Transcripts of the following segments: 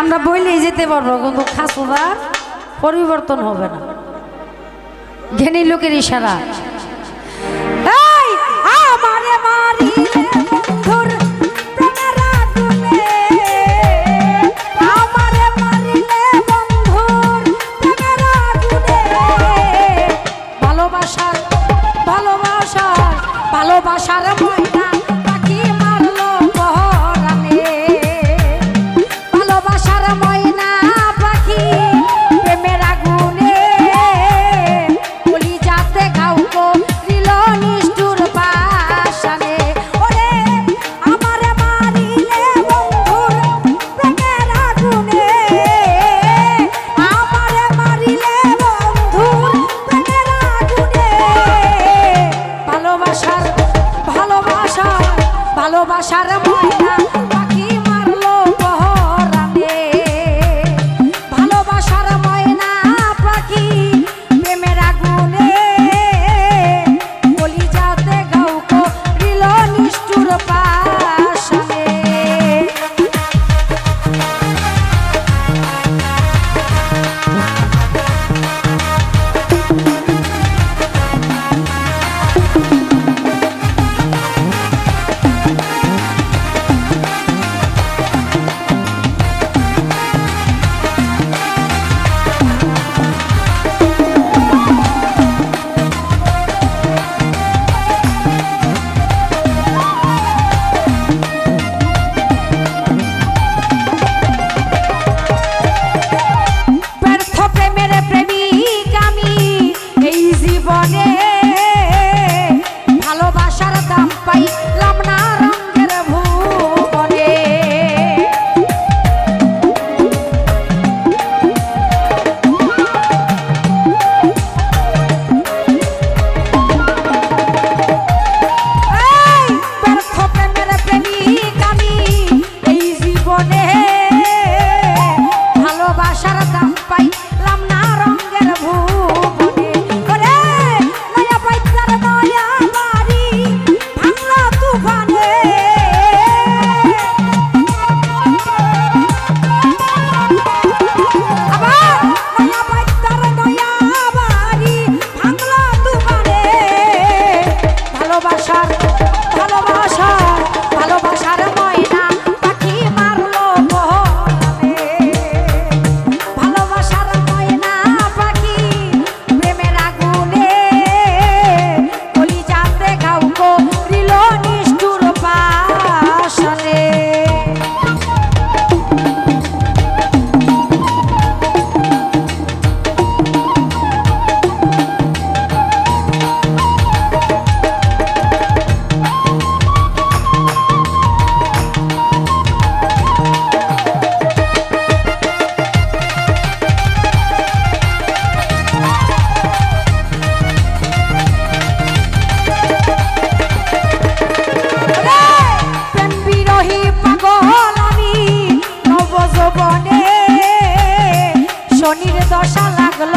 আমরা বইলেই যেতে পারব, কিন্তু খাসুরার পরিবর্তন হবে না। ঘেনি লোকের ইশারা। আমারে ভালোবাসার ভালোবাসার ভালোবাসার বসার মায়া শনির দশা লাগল।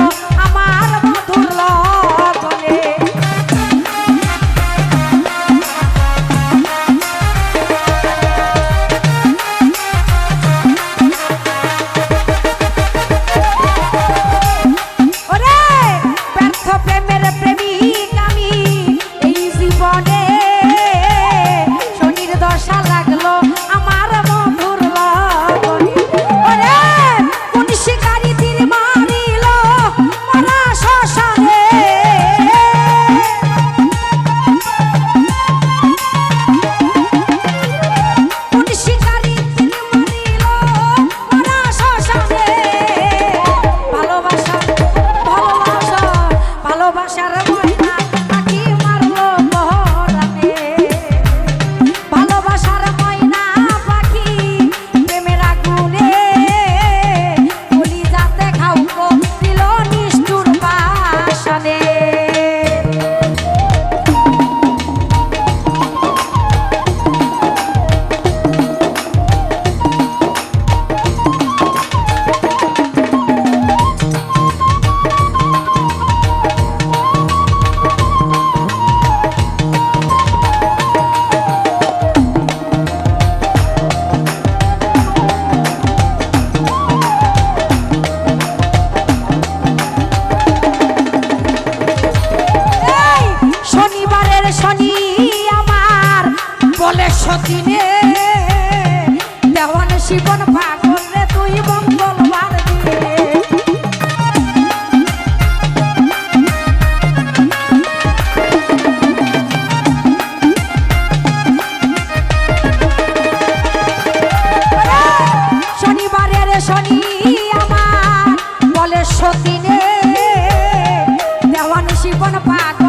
দেওয়ান শিবন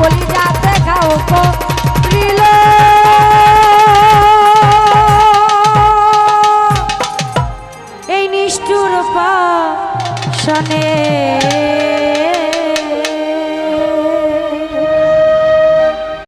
खोली जाते घाव को।